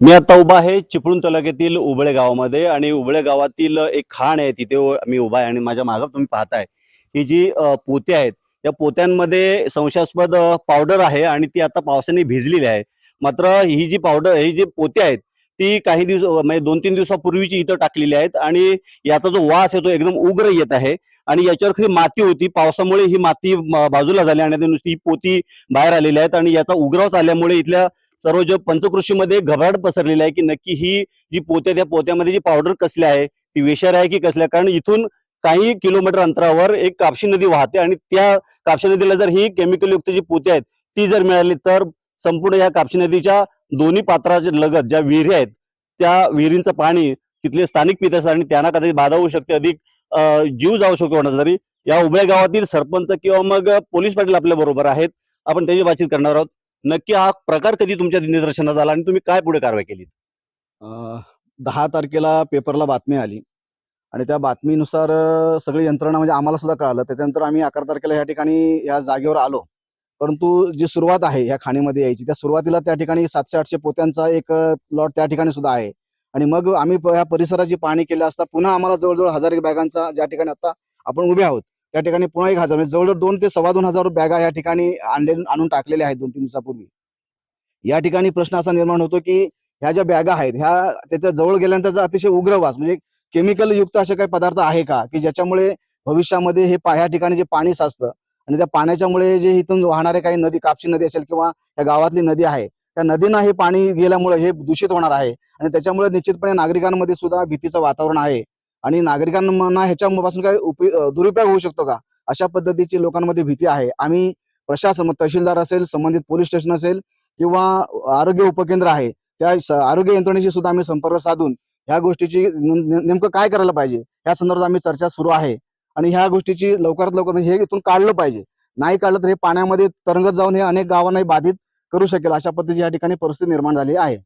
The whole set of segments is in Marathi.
मी आता उभा आहे चिपळूण तालुक्यातील उबळे गावामध्ये आणि उबळे गावातील एक खाण आहे तिथे मी उभा आहे आणि माझ्या मागं तुम्ही पाहताय. ही जी पोते आहेत या पोत्यांमध्ये संशयास्पद पावडर आहे आणि ती आता पावसाने भिजलेली आहे. मात्र ही जी पावडर ही जी पोते आहेत ती काही दिवस म्हणजे दोन तीन दिवसापूर्वीची इथं टाकलेली आहेत आणि याचा जो वास आहे तो एकदम उग्र येत आहे आणि याच्यावर खरी माती होती. पावसामुळे ही माती बाजूला झाली आणि नुसती ही पोती बाहेर आलेली आहेत आणि याचा उग्रवास आल्यामुळे इथल्या सर्व जग पंचकृषीमध्ये घबराट पसरलेली आहे की नक्की ही जी पोते त्या पोत्यामध्ये जी पावडर कसली आहे ती विषार आहे की कसली आहे कारण इथून काही किलोमीटर अंतरावर एक कापशी नदी वाहते आणि त्या कापशी नदीला जर ही केमिकल युक्त जी पोत्या आहेत ती जर मिळाली तर संपूर्ण या कापशी नदीच्या दोन्ही पात्राच्या लगत ज्या विहिरी आहेत त्या विहिरींचं पाणी तिथले स्थानिक पित असतात आणि त्यांना कदाचित बाधा होऊ शकते अधिक जीव जाऊ शकतो कोणाचा तरी या उभ्या गावातील सरपंच किंवा मग पोलीस पाटील आपल्या बरोबर आहेत. आपण त्याची बातचीत करणार आहोत. नक्की हा प्रकार कधी तुमच्या निदर्शनास आला आणि तुम्ही काय पुढे कारवाई केली? दहा तारखेला पेपरला बातमी आली. आणि त्या बातमीनुसार सगळी यंत्रणा म्हणजे आम्हाला सुद्धा कळालं. त्याच्यानंतर आम्ही अकरा तारखेला या ठिकाणी या जागेवर आलो. परंतु जी सुरुवात आहे या खाणीमध्ये यायची त्या सुरुवातीला त्या ठिकाणी सातशे आठशे पोत्यांचा एक लॉट त्या ठिकाणी सुद्धा आहे. आणि मग आम्ही या परिसराची पाहणी केली असता पुन्हा आम्हाला जवळजवळ हजार एक बॅगांचा ज्या ठिकाणी आता आपण उभे आहोत त्या ठिकाणी पुन्हा एक हजार म्हणजे जवळजवळ दोन ते सव्वा दोन हजार बॅगा या ठिकाणी आणले आणून टाकलेल्या आहेत दोन तीन दिवसापूर्वी. या ठिकाणी प्रश्न असा निर्माण होतो की ह्या ज्या बॅगा आहेत ह्या त्याच्याजवळ गेल्यानंतर अतिशय उग्र वास म्हणजे केमिकल युक्त असे काही पदार्थ आहे का? की ज्याच्यामुळे भविष्यामध्ये हे ह्या ठिकाणी जे पाणी साचतं आणि त्या पाण्याच्यामुळे जे इथून वाहणारे काही नदी कापशी नदी असेल किंवा या गावातली नदी आहे त्या नदीनं हे पाणी गेल्यामुळे हे दूषित होणार आहे आणि त्याच्यामुळे निश्चितपणे नागरिकांमध्ये सुद्धा भीतीचं वातावरण आहे. आणि नागरिकांना ह्याच्यापासून काही उपयो- दुरुपयोग होऊ शकतो का? अशा पद्धतीची लोकांमध्ये भीती आहे. आम्ही प्रशासन तहसीलदार असेल संबंधित पोलीस स्टेशन असेल किंवा आरोग्य उपकेंद्र आहे त्या आरोग्य यंत्रणेशी सुद्धा आम्ही संपर्क साधून ह्या गोष्टीची नेमकं काय करायला पाहिजे? या संदर्भात आम्ही चर्चा सुरू आहे. आणि ह्या गोष्टीची लवकरात लवकर हे इथून काढलं पाहिजे. नाही काढलं तर हे पाण्यामध्ये तरंगत जाऊन हे अनेक गावांना बाधित करू शकेल अशा पद्धतीची या ठिकाणी परिस्थिती निर्माण झाली आहे.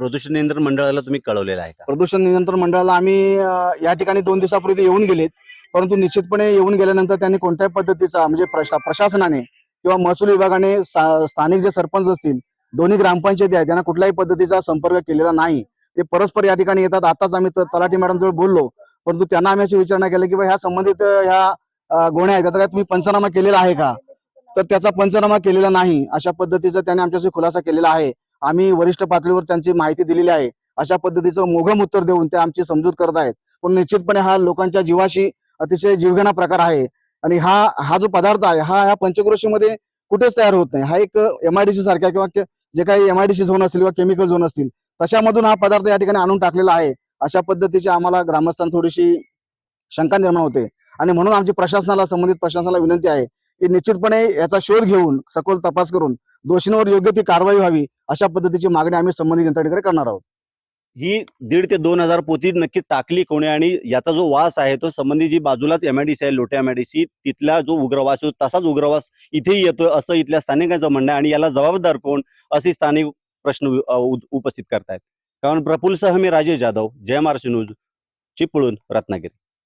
प्रदूषण नियंत्रण मंडळाला तुम्ही कळवलेलं आहे का? प्रदूषण नियंत्रण मंडळाला आम्ही अं, या ठिकाणी दोन दिवसापूर्वी ते येऊन गेलेत. परंतु निश्चितपणे येऊन गेल्यानंतर त्यांनी कोणत्याही पद्धतीचा म्हणजे प्रशा- प्रशासनाने किंवा महसूल विभागाने सा- स्थानिक जे सरपंच असतील दोन्ही ग्रामपंचायती आहेत त्यांना कुठल्याही पद्धतीचा संपर्क केलेला नाही. ते परस्पर या ठिकाणी येतात. आताच आम्ही त- तलाठी मॅडम जवळ बोललो. परंतु त्यांना आम्ही अशी विचारणा केली की बा ह्या संबंधित अं, ह्या अं, गोण्या आहेत त्याचा काय तुम्ही पंचनामा केलेला आहे का? तर त्याचा पंचनामा केलेला नाही. अशा पद्धतीचा त्याने आमच्याशी खुलासा केलेला आहे. आम्ही वरिष्ठ पातळीवर त्यांची माहिती दिलेली आहे. अशा पद्धतीचं मोघम उत्तर देऊन ते आमची समजूत करत आहेत. पण निश्चितपणे हा लोकांच्या जीवाशी अतिशय जीवघेणा प्रकार आहे. आणि हा हा जो पदार्थ आहे हा ह्या पंचक्रोशीमध्ये कुठेच तयार होत नाही. हा एक एमआयडीसी सारख्या किंवा जे काही एमआयडीसी झोन असतील किंवा केमिकल झोन असतील तशामधून हा पदार्थ या ठिकाणी आणून टाकलेला आहे. अशा पद्धतीची आम्हाला ग्रामस्थांना थोडीशी शंका निर्माण होते. आणि म्हणून आमची प्रशासनाला संबंधित प्रशासनाला विनंती आहे निश्चितपणे याचा शोध घेऊन सखोल तपास करून दोषींवर योग्य ती कारवाई व्हावी अशा पद्धतीची मागणी आम्ही संबंधित यंत्रणेकडे करणार आहोत. ही दीड ते दोन हजार पोती नक्की टाकली कोणी आणि याचा जो वास आहे तो संबंधित जी बाजूलाच एमआयडीसी आहे लोट्या एमआयडीसी तिथला जो उग्रवास आहे तसाच उग्रवास इथेही येतोय असं इथल्या स्थानिकांचं म्हणणं आहे आणि याला जबाबदार कोण असे स्थानिक प्रश्न उपस्थित करतायत. कारण प्रफुल्ल सह मी राजेश जाधव जय महाराष्ट्र न्यूज चिपळूण रत्नागिरी.